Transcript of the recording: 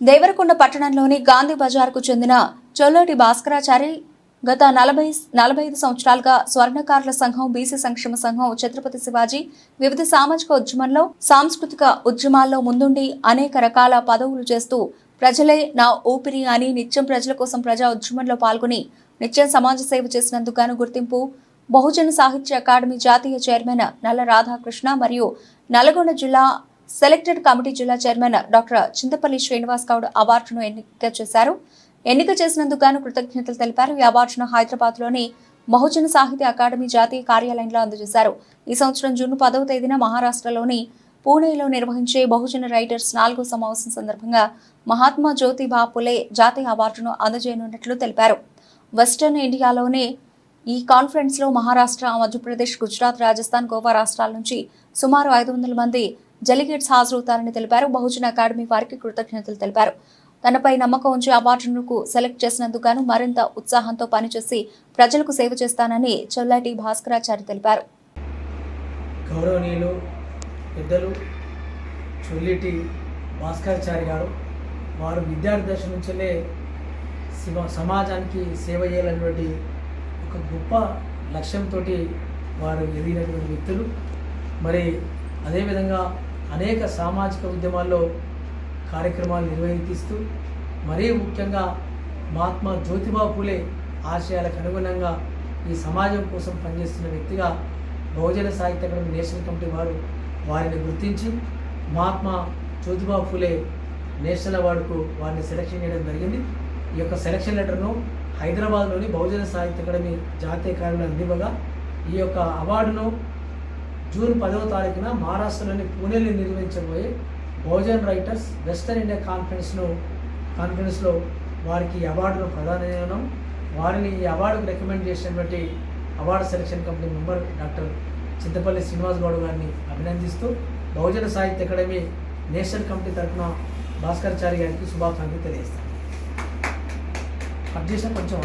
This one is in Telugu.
దేవరకొండ పట్టణంలోని గాంధీ బజార్కు చెందిన చొల్లోటి భాస్కరాచారి గత నలభై నలభై ఐదు సంవత్సరాలుగా స్వర్ణకారుల సంఘం బీసీ సంక్షేమ సంఘం ఛత్రపతి శివాజీ వివిధ సామాజిక ఉద్యమంలో సాంస్కృతిక ఉద్యమాల్లో ముందుండి అనేక రకాల పదవులు చేస్తూ ప్రజలే నా ఊపిరి అని నిత్యం ప్రజల కోసం ప్రజా ఉద్యమంలో పాల్గొని నిత్యం సమాజ సేవ చేసినందుకు గాను గుర్తింపు బహుజన సాహిత్య అకాడమీ జాతీయ చైర్మన్ నల్ల రాధాకృష్ణ మరియు నల్గొండ జిల్లా సెలెక్టెడ్ కమిటీ జిల్లా చైర్మన్ డాక్టర్ చింతపల్లి శ్రీనివాస్ గౌడ్ అవార్డును ఎన్నిక చేశారు. ఎన్నిక చేసినందుకు గాను కృతజ్ఞతలు తెలిపారు. ఈ అవార్డును హైదరాబాద్లోని బహుజన సాహిత్య అకాడమీ జాతీయ కార్యాలయంలో అందజేశారు. ఈ సంవత్సరం జూన్ పదవ తేదీన మహారాష్ట్రలోని పూణేలో నిర్వహించే బహుజన రైటర్స్ నాలుగో సమావేశం సందర్భంగా మహాత్మా జ్యోతిబా పులే జాతీయ అవార్డును అందజేయనున్నట్లు తెలిపారు. వెస్టర్న్ ఇండియాలోనే ఈ కాన్ఫరెన్స్లో మహారాష్ట్ర మధ్యప్రదేశ్ గుజరాత్ రాజస్థాన్ గోవా రాష్ట్రాల నుంచి సుమారు ఐదు వందల మంది జలిగేట్స్ హాజరవుతారని తెలిపారు. బహుజన అకాడమీ వారికి కృతజ్ఞతలు తెలిపారు. తనపై నమ్మకం ఉంచి అవార్డును సెలెక్ట్ చేసినందుకు గాను మరింత ఉత్సాహంతో పనిచేసి ప్రజలకు సేవ చేస్తానని చొల్లాటి భాస్కరాచారి తెలిపారు. గౌరవనీయులు పెద్దలు చొల్లిటి భాస్కరాచారి గారు వారు విద్యార్థి దశ నుంచే సమాజానికి సేవ చేయాలన్నటువంటి ఒక గొప్ప లక్ష్యంతో వారు ఎదిగినటువంటి వ్యక్తులు. మరి అదేవిధంగా అనేక సామాజిక ఉద్యమాల్లో కార్యక్రమాలు నిర్వహిస్తూ మరీ ముఖ్యంగా మహాత్మా జ్యోతిబా పూలే ఆశయాలకు అనుగుణంగా ఈ సమాజం కోసం పనిచేస్తున్న వ్యక్తిగా బహుజన సాహిత్య అకాడమీ నేషనల్ కమిటీ వారు వారిని గుర్తించి మహాత్మా జ్యోతిబా ఫులే నేషనల్ అవార్డుకు వారిని సెలక్షన్ చేయడం జరిగింది. ఈ యొక్క సెలక్షన్ లెటర్ను హైదరాబాద్లోని బహుజన సాహిత్య అకాడమీ జాతీయ కార్యాలయం అందివ్వగా ఈ యొక్క అవార్డును జూన్ పదవ తారీఖున మహారాష్ట్రలోని పూణేలో నిర్వహించబోయే భోజన్ రైటర్స్ వెస్టర్న్ ఇండియా కాన్ఫరెన్స్ను కాన్ఫరెన్స్లో వారికి అవార్డును ప్రదానం చేయడం వారిని ఈ అవార్డుకు రికమెండ్ చేసినటువంటి award selection committee member doctor Chintapalli Srinivas Goud గారిని అభినందిస్తూ బహుజన సాహిత్య అకాడమీ నేషనల్ కమిటీ తరఫున భాస్కరాచారి గారికి శుభాకాంక్షలు తెలియజేస్తాను. కట్ చేసిన కొంచెం